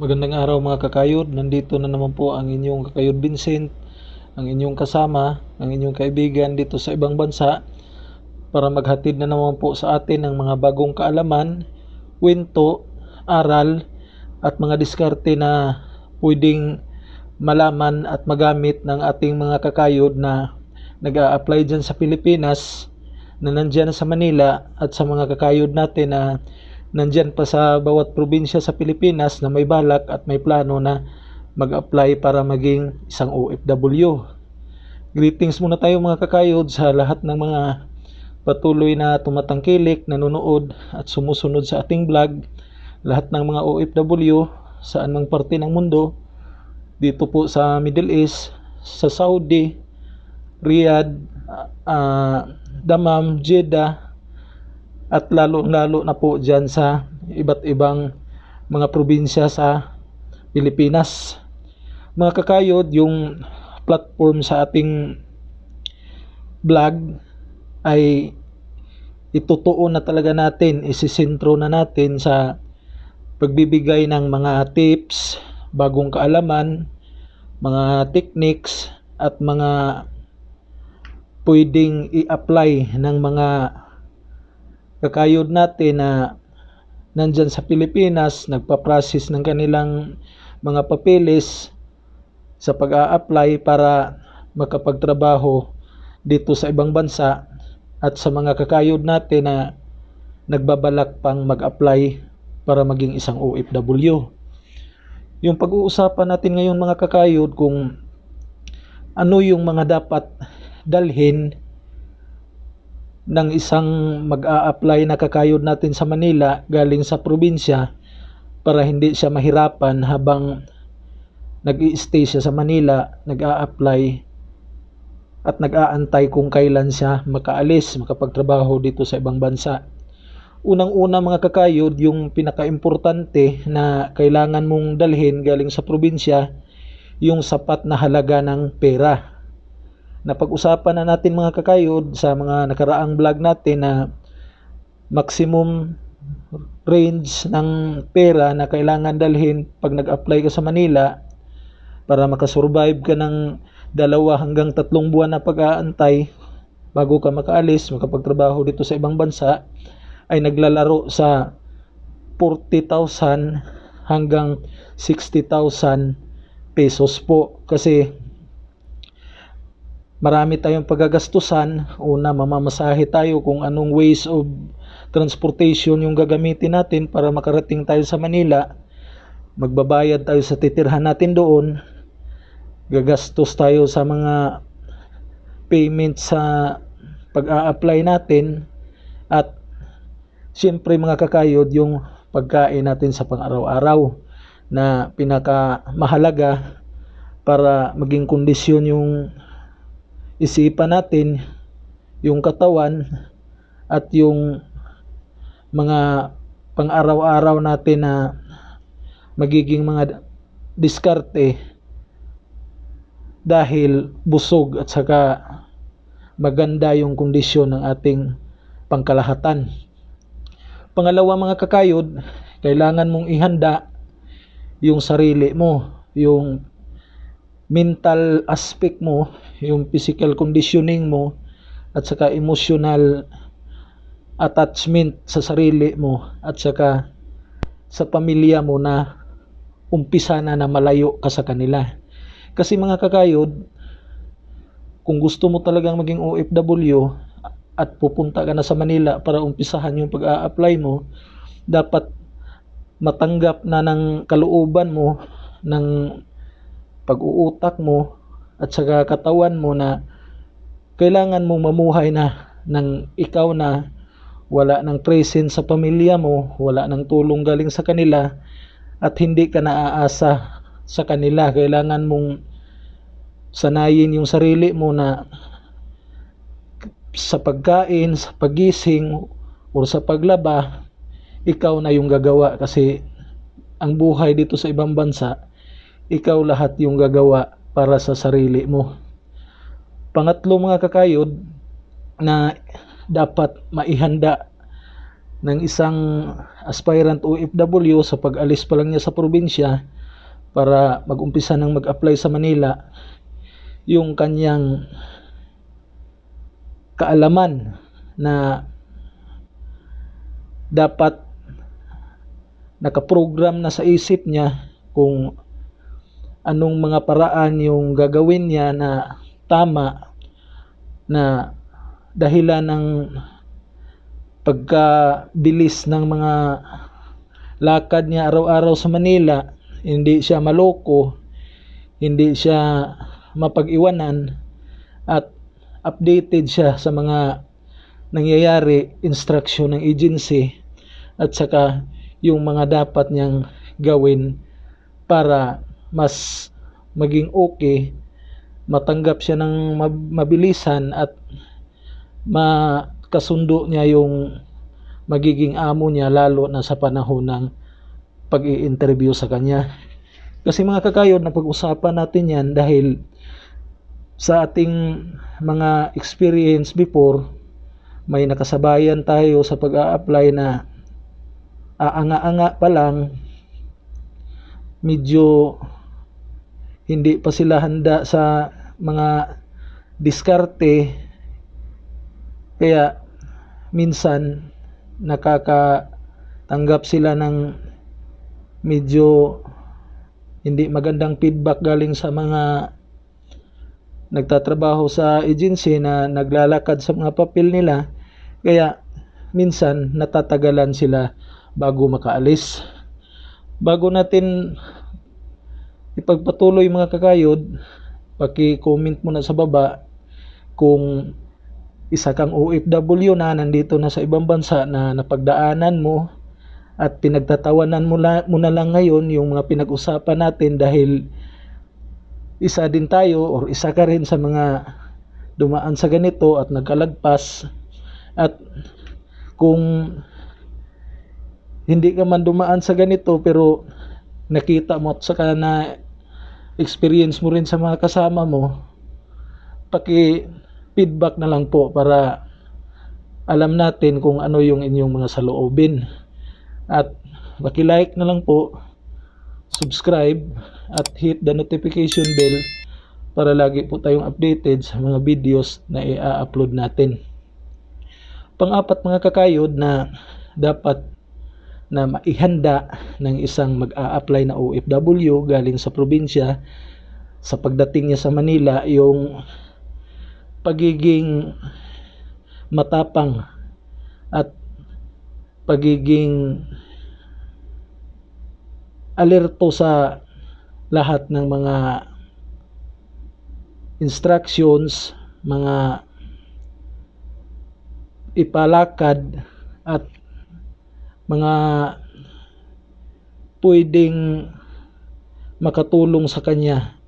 Magandang araw mga kakayod. Nandito na naman po ang inyong kakayod Vincent, ang inyong kasama, ang inyong kaibigan dito sa ibang bansa para maghatid na naman po sa atin ng mga bagong kaalaman, kwento, aral at mga diskarte na pwedeng malaman at magamit ng ating mga kakayod na nag-a-apply dyan sa Pilipinas na nandyan sa Manila at sa mga kakayod natin na nandyan pa sa bawat probinsya sa Pilipinas na may balak at may plano na mag-apply para maging isang OFW. Greetings muna tayo mga kakayod sa lahat ng mga patuloy na tumatangkilik, nanonood at sumusunod sa ating vlog. Lahat ng mga OFW saan mang parte ng mundo dito po sa Middle East, sa Saudi, Riyadh, uh, Damam, Jeddah, at lalo-lalo na po dyan sa iba't ibang mga probinsya sa Pilipinas. Mga kakayod, yung platform sa ating vlog ay itutuon na talaga natin, isisintro na natin sa pagbibigay ng mga tips, bagong kaalaman, mga techniques at mga pwedeng i-apply ng mga kakayod natin na nandyan sa Pilipinas, nagpa-process ng kanilang mga papeles sa pag-a-apply para makapagtrabaho dito sa ibang bansa at sa mga kakayod natin na nagbabalak pang mag-apply para maging isang OFW. Yung pag-uusapan natin ngayon mga kakayod kung ano yung mga dapat dalhin ng isang mag-a-apply na kakayod natin sa Manila galing sa probinsya para hindi siya mahirapan habang nag stay siya sa Manila, nag-a-apply at nag-aantay kung kailan siya makaalis, makapagtrabaho dito sa ibang bansa. Unang-una mga kakayod, yung pinaka-importante na kailangan mong dalhin galing sa probinsya, yung sapat na halaga ng pera napag-usapan na natin mga kakayod sa mga nakaraang vlog natin na maximum range ng pera na kailangan dalhin pag nag-apply ka sa Manila para makasurvive ka ng dalawa hanggang tatlong buwan na pag-aantay bago ka makaalis, makapagtrabaho dito sa ibang bansa ay naglalaro sa 40,000 hanggang 60,000 pesos po. Kasi marami tayong pagagastusan. Una, mamamasahe tayo kung anong ways of transportation yung gagamitin natin para makarating tayo sa Manila. Magbabayad tayo sa titirhan natin doon. Gagastos tayo sa mga payment sa pag-a-apply natin at siyempre mga kakayod yung pagkain natin sa pang-araw-araw na pinaka mahalaga para maging kondisyon yung isipan natin yung katawan at yung mga pang-araw-araw natin na magiging mga diskarte dahil busog at saka maganda yung kondisyon ng ating pangkalahatan. Pangalawa mga kakayod, kailangan mong ihanda yung sarili mo, yung mental aspect mo, yung physical conditioning mo, at saka emotional attachment sa sarili mo, at saka sa pamilya mo na umpisa na na malayo ka sa kanila. Kasi mga kakayod, kung gusto mo talagang maging OFW at pupunta ka na sa Manila para umpisahan yung pag-a-apply mo, dapat matanggap na ng kalooban mo ng pag-uutak mo at saka katawan mo na kailangan mong mamuhay na ng ikaw na wala ng presence sa pamilya mo, wala ng tulong galing sa kanila at hindi ka naaasa sa kanila. Kailangan mong sanayin yung sarili mo na sa pagkain, sa pagising, o sa paglaba, ikaw na yung gagawa kasi ang buhay dito sa ibang bansa ikaw lahat yung gagawa para sa sarili mo. Pangatlo mga kakayod na dapat maihanda ng isang aspirant OFW sa pag-alis pa lang niya sa probinsya para mag-umpisa ng mag-apply sa Manila yung kanyang kaalaman na dapat nakaprogram na sa isip niya kung anong mga paraan yung gagawin niya na tama na dahilan ng pagkabilis ng mga lakad niya araw-araw sa Manila, hindi siya maloko, hindi siya mapag-iwanan at updated siya sa mga nangyayari, instruction ng agency at saka yung mga dapat niyang gawin para mas maging okay, matanggap siya ng mabilisan at makasundo niya yung magiging amo niya lalo na sa panahon ng pag interview sa kanya. Kasi mga kakayod, na pag-usapan natin yan dahil sa ating mga experience before, may nakasabayan tayo sa pag-a-apply na aanga-anga pa lang, medyo hindi pa sila handa sa mga diskarte. Kaya minsan nakakatanggap sila ng medyo hindi magandang feedback galing sa mga nagtatrabaho sa agency na naglalakad sa mga papel nila. Kaya minsan natatagalan sila bago makaalis. Bago natin ipagpatuloy mga kakayod, paki-comment mo na sa baba kung isa kang OFW na nandito na sa ibang bansa na napagdaanan mo at pinagtatawanan mo, la, mo na lang ngayon yung mga pinag-usapan natin dahil isa din tayo or isa ka rin sa mga dumaan sa ganito at nagkalagpas. At kung hindi ka man dumaan sa ganito pero nakita mo at saka na experience mo rin sa mga kasama mo, paki feedback na lang po para alam natin kung ano yung inyong mga saloobin. At paki-like na lang po, subscribe at hit the notification bell para lagi po tayong updated sa mga videos na i-upload natin. Pang-apat mga kakayod na dapat na maihanda ng isang mag-a-apply na OFW galing sa probinsya sa pagdating niya sa Manila yung pagiging matapang at pagiging alerto sa lahat ng mga instructions, mga ipalakad at mga pwedeng makatulong sa kanya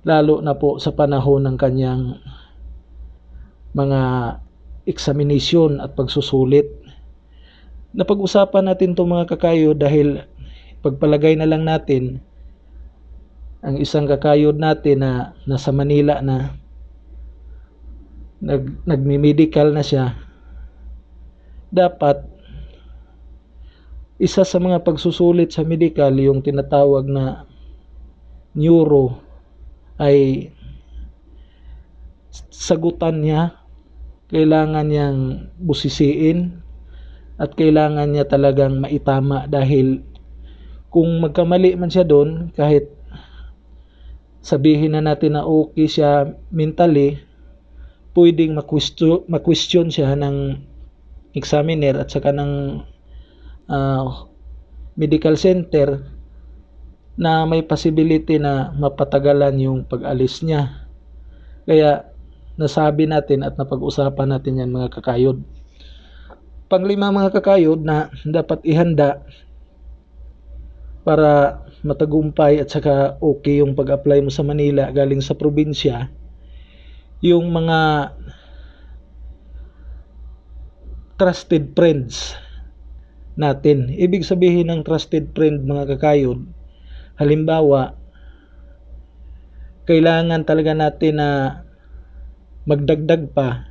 lalo na po sa panahon ng kanyang mga examination at pagsusulit. Napag-usapan natin itong mga kakayo dahil pagpalagay na lang natin ang isang kakayod natin na nasa Manila na nag, nagmi-medical na siya dapat isa sa mga pagsusulit sa medical yung tinatawag na neuro ay sagutan niya kailangan niyang busisiin at kailangan niya talagang maitama dahil kung magkamali man siya doon kahit sabihin na natin na okay siya mentally pwedeng ma-question siya ng examiner at saka ng uh, medical center na may possibility na mapatagalan yung pag-alis niya. Kaya nasabi natin at napag-usapan natin yan mga kakayod. Panglima mga kakayod na dapat ihanda para matagumpay at saka okay yung pag-apply mo sa Manila galing sa probinsya yung mga trusted friends natin. Ibig sabihin ng trusted friend mga kakayod, halimbawa, kailangan talaga natin na magdagdag pa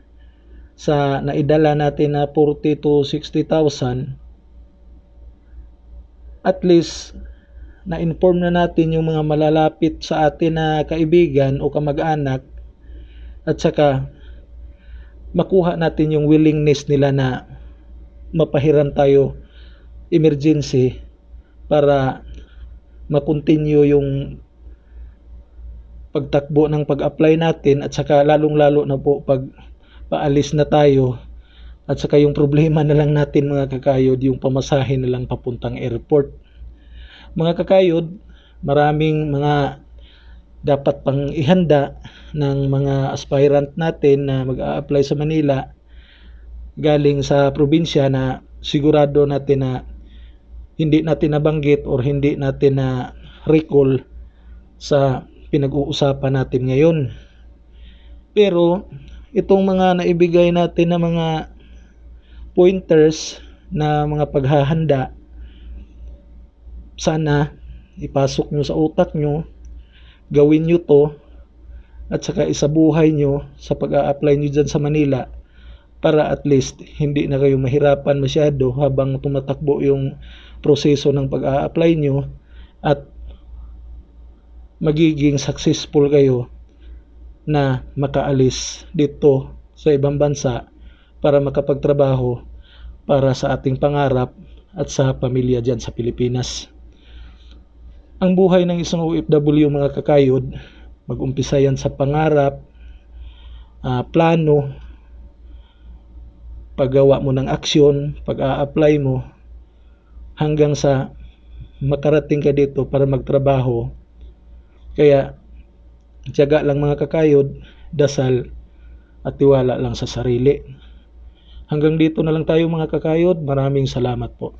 sa naidala natin na 40 to 60,000 at least na-inform na natin yung mga malalapit sa atin na kaibigan o kamag-anak at saka makuha natin yung willingness nila na mapahiram tayo emergency para makontinue yung pagtakbo ng pag-apply natin at saka lalong-lalo na po pag paalis na tayo at saka yung problema na lang natin mga kakayod yung pamasahe na lang papuntang airport. Mga kakayod, maraming mga dapat pang ihanda ng mga aspirant natin na mag-a-apply sa Manila galing sa probinsya na sigurado natin na hindi natin nabanggit or hindi natin na recall sa pinag-uusapan natin ngayon. Pero itong mga naibigay natin na mga pointers na mga paghahanda sana ipasok nyo sa utak nyo gawin nyo to at saka isabuhay nyo sa pag-a-apply nyo dyan sa Manila para at least hindi na kayo mahirapan masyado habang tumatakbo yung proseso ng pag-a-apply nyo at magiging successful kayo na makaalis dito sa ibang bansa para makapagtrabaho para sa ating pangarap at sa pamilya dyan sa Pilipinas. Ang buhay ng isang OFW mga kakayod, mag-umpisa yan sa pangarap, uh, plano, paggawa mo ng aksyon, pag-a-apply mo, hanggang sa makarating ka dito para magtrabaho. Kaya Tiyaga lang mga kakayod, dasal at tiwala lang sa sarili. Hanggang dito na lang tayo mga kakayod. Maraming salamat po.